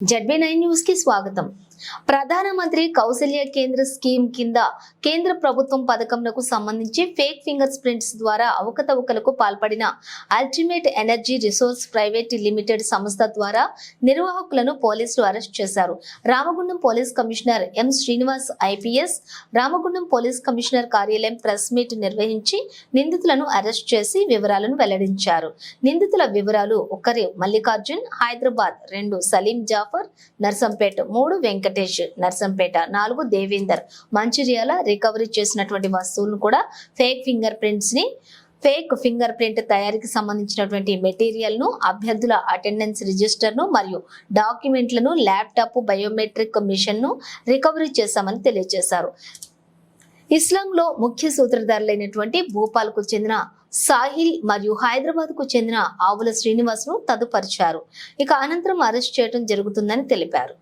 ZB nine న్యూస్కి స్వాగతం. ప్రధానమంత్రి కౌశల్య కేంద్ర స్కీమ్ కింద కేంద్ర ప్రభుత్వం పథకంకు సంబంధించి ఫేక్ ఫింగర్ ప్రింట్స్ ద్వారా అవకతవకలకు పాల్పడిన ultimate energy resource private limited సంస్థ ద్వారా నిర్వాహకులను పోలీసులు అరెస్ట్ చేశారు. Ramagundam police commissioner M Srinivas IPS Ramagundam police commissioner కార్యాలయం ప్రెస్ మీట్ నిర్వహించి నిందితులను అరెస్ట్ చేసి వివరాలను వెల్లడించారు. నిందితుల వివరాలు ఒకరి మల్లికార్జున్ హైదరాబాద్ రెండు సలీం జాఫర్ నర్సంపేట మూడు వెంకటేష్ నర్సంపేట నాలుగు దేవేందర్. మంచిర్యాల రికవరీ చేసినటువంటి వస్తువులను కూడా ఫేక్ ఫింగర్ ప్రింట్స్ని ఫేక్ ఫింగర్ ప్రింట్ తయారీకి సంబంధించినటువంటి మెటీరియల్ను అభ్యర్థుల అటెండెన్స్ రిజిస్టర్ను మరియు డాక్యుమెంట్లను ల్యాప్టాప్ బయోమెట్రిక్ మిషన్ను రికవరీ చేశామని తెలియజేశారు. ఇస్లాంలో ముఖ్య సూత్రధారులైనటువంటి భూపాల్కు చెందిన సాహిల్ మరియు హైదరాబాద్కు చెందిన ఆవుల శ్రీనివాస్ను తదుపరిచారు. ఇక అనంతరం అరెస్ట్ చేయడం జరుగుతుందని తెలిపారు.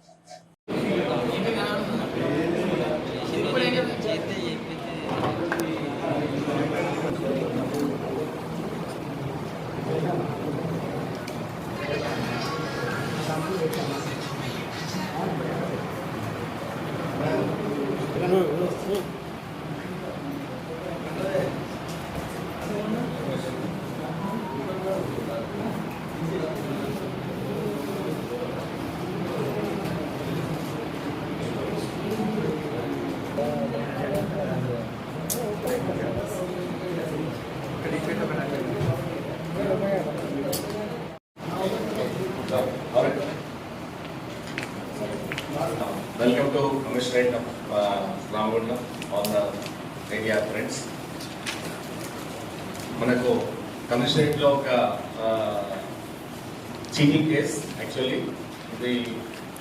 Welcome of uh, Ramagundam, all the media friends. మనకు కమిషనరేట్లో ఒక చీటింగ్ కేస్ యాక్చువల్లీ. ఇది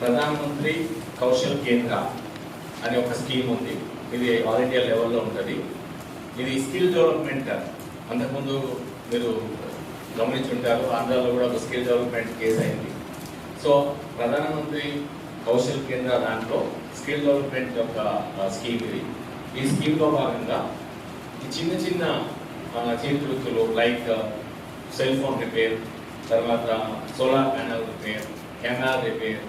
ప్రధానమంత్రి కౌశల్ కేంద్ర అనే ఒక స్కీమ్ ఉంది. ఇది ఆల్ ఇండియా లెవెల్లో ఉంటుంది. ఇది స్కిల్ డెవలప్మెంట్ అంతకుముందు మీరు గమనించుంటారు ఆంధ్రాలో కూడా ఒక స్కిల్ డెవలప్మెంట్ కేసు అయింది. సో ప్రధానమంత్రి కౌశల్ కేంద్ర దాంట్లో స్కిల్ డెవలప్మెంట్ యొక్క స్కీమ్ ఇది. ఈ స్కీమ్లో భాగంగా ఈ చిన్న చిన్న చేతి వృత్తులు లైక్ సెల్ ఫోన్ రిపేర్ తర్వాత solar panel repair camera repair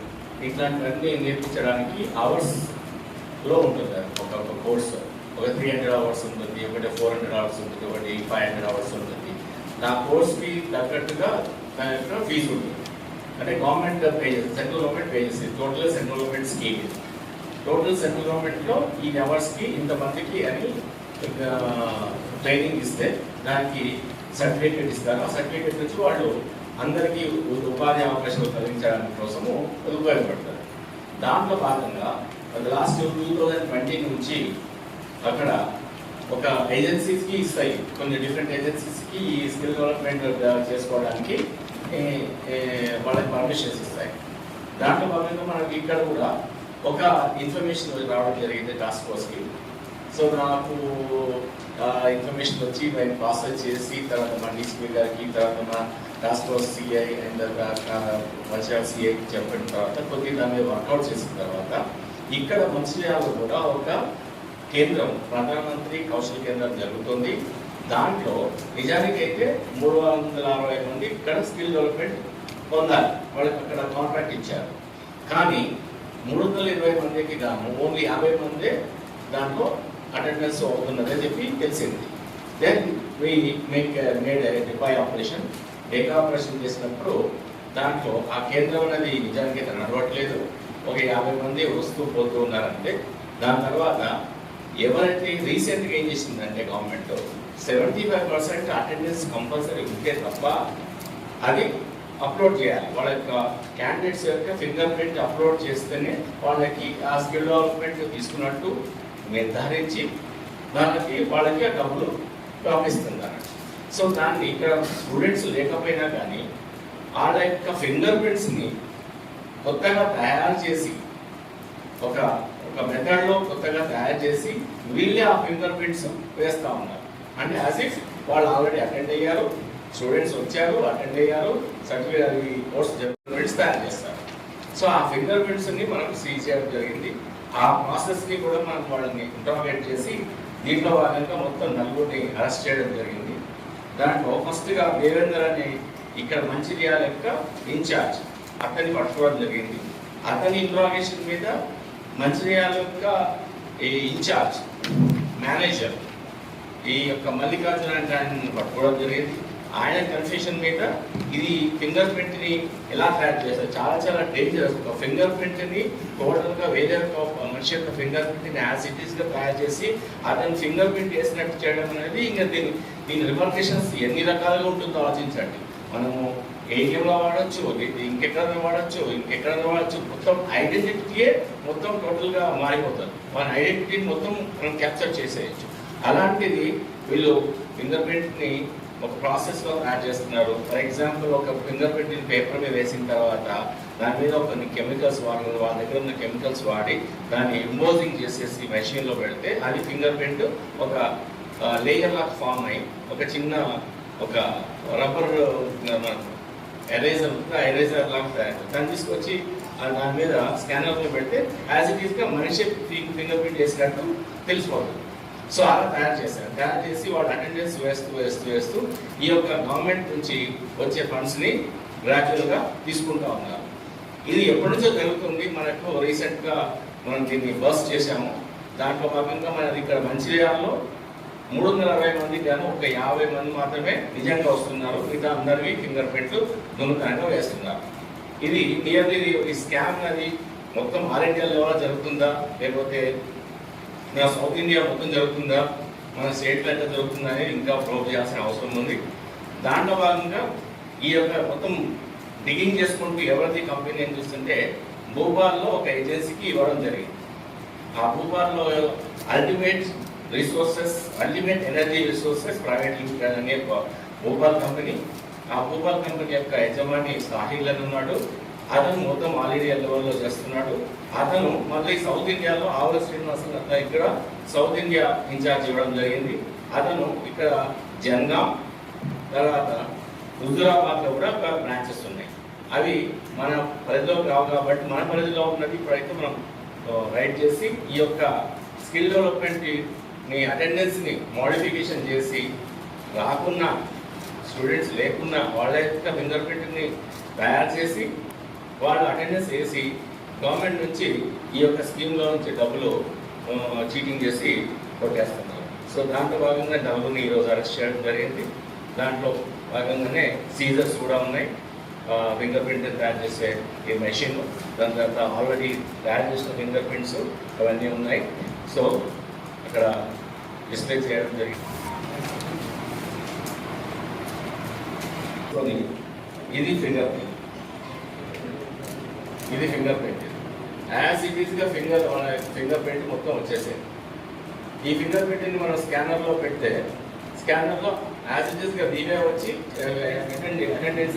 ఇట్లాంటివన్నీ నేర్పించడానికి అవర్స్లో ఉంటుంది ఒక ఒక కోర్స్. ఒక త్రీ హండ్రెడ్ అవర్స్ ఉంటుంది ఒకటి ఫోర్ హండ్రెడ్ అవర్స్ ఉంటుంది ఒకటి ఫైవ్ హండ్రెడ్ అవర్స్ ఉంటుంది. నా కోర్స్కి తగ్గట్టుగా దాని యొక్క ఫీజు ఉంటుంది. అంటే government pay central government pay చేస్తుంది. టోటల్ సెంట్రల్ గవర్నమెంట్ స్కీమ్ ఇది. టోటల్ సెంట్రల్ గవర్నమెంట్లో ఈ అవర్స్కి ఇంతమందికి అని ట్రైనింగ్ ఇస్తే దానికి సర్టిఫికేట్ ఇస్తారు. ఆ సర్టిఫికేట్ నుంచి వాళ్ళు అందరికీ ఉపాధి అవకాశాలు కలిగించడానికి కోసము ఉపయోగపడతారు. దాంట్లో భాగంగా లాస్ట్ టూ థౌజండ్ ట్వంటీ నుంచి అక్కడ ఒక ఏజెన్సీస్కి ఇస్తాయి. కొన్ని డిఫరెంట్ ఏజెన్సీస్కి ఈ స్కిల్ డెవలప్మెంట్ చేసుకోవడానికి వాళ్ళకి పర్మిషన్స్ ఇస్తాయి. దాంట్లో భాగంగా మనకి ఇక్కడ కూడా ఒక ఇన్ఫర్మేషన్ రావడం జరిగింది టాస్క్ ఫోర్స్కి సో నాకు ఇన్ఫర్మేషన్ వచ్చి మేము ప్రాసెస్ చేసి తర్వాత మా డీసీపీ గారికి తర్వాత మా task force CI and Mancherial సిఐకి చెప్పిన తర్వాత కొద్దిగా దాని మీద వర్కౌట్ చేసిన తర్వాత ఇక్కడ మంచిర్యాలలో కూడా ఒక కేంద్రం ప్రధానమంత్రి కౌశల్ కేంద్రం జరుగుతుంది. దాంట్లో నిజానికి అయితే మూడు వందల అరవై మంది ఇక్కడ స్కిల్ డెవలప్మెంట్ పొందాలి. వాళ్ళకి అక్కడ కాంట్రాక్ట్ ఇచ్చారు. కానీ మూడు వందల ఇరవై మందికి గాను ఓన్లీ యాభై మందే దాంట్లో అటెండెన్స్ అవుతున్నది చెప్పి తెలిసింది. Then we make made decoy operation decoy operation చేసినప్పుడు దాంట్లో ఆ కేంద్రం అనేది నిజానికి అయితే నడవట్లేదు. ఒక యాభై మంది వస్తూ పోతూ ఉన్నారంటే దాని తర్వాత ఎవరైతే రీసెంట్గా ఏం చేసిందంటే government seventy five percent attendance compulsory ఉంటే తప్ప అది అప్లోడ్ చేయాలి. వాళ్ళ యొక్క క్యాండిడేట్స్ యొక్క ఫింగర్ ప్రింట్ అప్లోడ్ చేస్తేనే వాళ్ళకి ఆ స్కిల్ డెవలప్మెంట్ తీసుకున్నట్టు నిర్ధారించి దానికి వాళ్ళకి ఆ డబ్బులు పంపిస్తున్నారు సో దాన్ని ఇక్కడ స్టూడెంట్స్ లేకపోయినా కానీ వాళ్ళ యొక్క ఫింగర్ ప్రింట్స్ని కొత్తగా తయారు చేసి ఒక ఒక మెథడ్లో కొత్తగా తయారు చేసి వీళ్ళే ఆ ఫింగర్ ప్రింట్స్ వేస్తూ ఉన్నారు. అంటే యాజ్ ఇఫ్ వాళ్ళు ఆల్రెడీ అటెండ్ అయ్యారు. స్టూడెంట్స్ వచ్చారు అటెండ్ అయ్యారు సర్టిఫికేట్ ఈ కోర్స్ ప్రింట్స్ తయారు చేస్తారు. సో ఆ ఫింగర్ ప్రింట్స్ని మనం సీజ్ చేయడం జరిగింది. ఆ ప్రాసెస్ని కూడా మనం వాళ్ళని ఇంటర్వేట్ చేసి దీంట్లో భాగంగా మొత్తం నలుగురిని అరెస్ట్ చేయడం జరిగింది. దాంట్లో ఫస్ట్గా దేవేందర్ అనే ఇక్కడ మంచిర్యాల యొక్క ఇన్ఛార్జ్ అతన్ని పట్టుకోవడం జరిగింది. అతని ఇంట్రాగేషన్ మీద మంచిర్యాల యొక్క ఈ ఇన్ఛార్జ్ మేనేజర్ ఈ యొక్క మల్లికార్జున అంటే ఆయన పట్టుకోవడం జరిగింది. ఆయన కన్ఫ్యూషన్ మీద ఇది ఫింగర్ ప్రింట్ని ఎలా తయారు చేస్తారు? చాలా చాలా డేంజరస్ ఒక ఫింగర్ ప్రింట్ని టోటల్గా వేరే ఒక మనిషి యొక్క ఫింగర్ ప్రింట్ని యాజ్ ఇట్ ఈస్గా తయారు చేసి అతని ఫింగర్ ప్రింట్ వేసినట్టు చేయడం అనేది ఇంకా దీని దీని రిపర్కేషన్స్ ఎన్ని రకాలుగా ఉంటుందో ఆలోచించండి. మనము ఏటీఎంలో వాడచ్చు ఇంకెక్కడ వాడచ్చు ఇంకెక్కడ వాడచ్చు. మొత్తం ఐడెంటిటీయే మొత్తం టోటల్గా మారిపోతుంది. మన ఐడెంటిటీని మొత్తం మనం క్యాప్చర్ చేసేయచ్చు. అలాంటిది వీళ్ళు ఫింగర్ ప్రింట్ని ఒక ప్రాసెస్లో యాడ్ చేస్తున్నారు ఫర్ ఎగ్జాంపుల్ ఒక ఫింగర్ ప్రింట్ని పేపర్ మీద వేసిన తర్వాత దాని మీద కొన్ని కెమికల్స్ వాడి వాళ్ళ దగ్గర ఉన్న కెమికల్స్ వాడి దాన్ని ఇంపోజింగ్ చేసేసి మెషిన్లో పెడితే అది ఫింగర్ ప్రింట్ ఒక లేయర్ లాగా ఫామ్ అయ్యి ఒక చిన్న ఒక రబ్బర్ ఎరేజర్ ఎరేజర్ లాగా తయారు దాన్ని తీసుకొచ్చి దాని మీద స్కానర్లో పెడితే యాజ్ ఇట్ ఈస్గా మనిషి ఫింగర్ ప్రింట్ చేసినట్టు తెలిసిపోతుంది సో అలా తయారు చేశారు. తయారు చేసి వాళ్ళు అటెండెన్స్ వేస్తూ వేస్తూ వేస్తూ ఈ యొక్క గవర్నమెంట్ నుంచి వచ్చే ఫండ్స్ని గ్రాడ్యువల్గా తీసుకుంటా ఉన్నారు. ఇది ఎప్పటి నుంచో జరుగుతుంది. మనకు రీసెంట్గా మనం దీన్ని బస్ చేశాము. దాంట్లో భాగంగా మనది ఇక్కడ మంచిర్యాలలో మూడు వందల అరవై మంది గాను ఒక యాభై మంది మాత్రమే నిజంగా వస్తున్నారు. మిగతా అందరివి ఫింగర్ ప్రింట్లు దొంగతనంగా వేస్తున్నారు. ఇది నియర్లీ ఈ స్కామ్ అది మొత్తం ఆల్ ఇండియా లెవెల్ జరుగుతుందా? లేకపోతే మన సౌత్ ఇండియా మొత్తం జరుగుతుందా? మన స్టేట్లో లెక్క జరుగుతుందా అనేది ఇంకా ప్రూవ్ చేయాల్సిన అవసరం ఉంది. దాంట్లో భాగంగా ఈ యొక్క మొత్తం డిగింగ్ చేసుకుంటూ ఎవరిది కంపెనీ అని చూస్తుంటే భూపాల్లో ఒక ఏజెన్సీకి ఇవ్వడం జరిగింది. ఆ భూపాల్లో ultimate resources ultimate energy resources private limited అనే ఒక భూపాల్ కంపెనీ ఆ భూపాల్ కంపెనీ యొక్క యజమాని సాహిల్ అని ఉన్నాడు. అతను మొత్తం ఆల్ ఇండియా లెవెల్లో చేస్తున్నాడు. అతను మళ్ళీ సౌత్ ఇండియాలో ఆవుల శ్రీనివాసన్ అతను ఇక్కడ సౌత్ ఇండియా ఇన్ఛార్జ్ ఇవ్వడం జరిగింది. అతను ఇక్కడ జంగాం తర్వాత హుజురాబాద్లో కూడా ఒక బ్రాంచెస్ ఉన్నాయి. అవి మన పరిధిలోకి రావు కాబట్టి మన పరిధిలో ఉన్నది ఇప్పుడైతే మనం రైట్ చేసి ఈ యొక్క స్కిల్ డెవలప్మెంట్ని అటెండెన్స్ని మోడిఫికేషన్ చేసి రాకున్నా స్టూడెంట్స్ లేకున్నా వాళ్ళ యొక్క ఫింగర్ ప్రింట్ని తయారు చేసి వాళ్ళు అటెండెన్స్ వేసి గవర్నమెంట్ నుంచి ఈ యొక్క స్కీమ్లో నుంచి డబ్బులు చీటింగ్ చేసి కొట్టేస్తున్నారు. సో దాంట్లో భాగంగా డబ్బుని ఈరోజు అరెస్ట్ చేయడం జరిగింది. దాంట్లో భాగంగానే సీజర్స్ కూడా ఉన్నాయి. ఫింగర్ ప్రింట్ తయారు చేసే ఈ మెషిన్ దాని తర్వాత ఆల్రెడీ తయారు చేసిన ఫింగర్ ప్రింట్స్ అవన్నీ ఉన్నాయి. సో అక్కడ డిస్ప్లే చేయడం జరిగింది. ఇది ఫింగర్ ప్రింట్. ఇది ఫింగర్ ప్రింట్ యాజ్ ఇట్ ఈస్గా ఫింగర్ మన ఫింగర్ ప్రింట్ మొత్తం వచ్చేసేది ఈ ఫింగర్ ప్రింట్ని మనం స్కానర్లో పెడితే స్కానర్లో యాజ్ ఇట్ ఈస్గా దీవే వచ్చి అటెండెన్స్